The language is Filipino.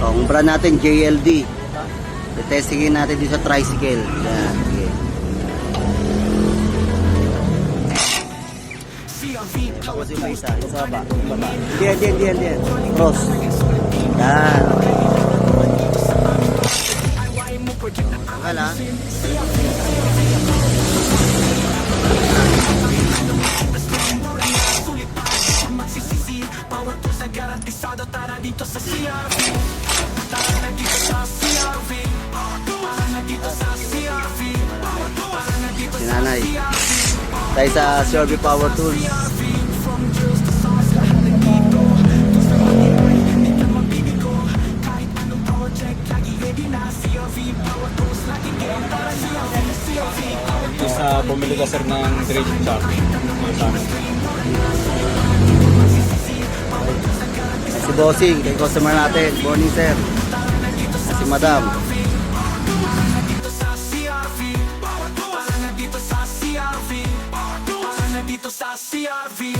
O, ang brand natin, JLD. Testingin natin dito sa tricycle. Yan, sige. Tapos yung may isa, yung sa baba, yung baba. Diyan, diyan, diyan, diyan. Cross. Yan. Tagal ha. Si nanay. Tayo sa Shelby Power Tools. Ito sa bumili ka sir ng grade chart. Si Bossing, kay customer natin. Morning sir. Si Madam. dito sa CRV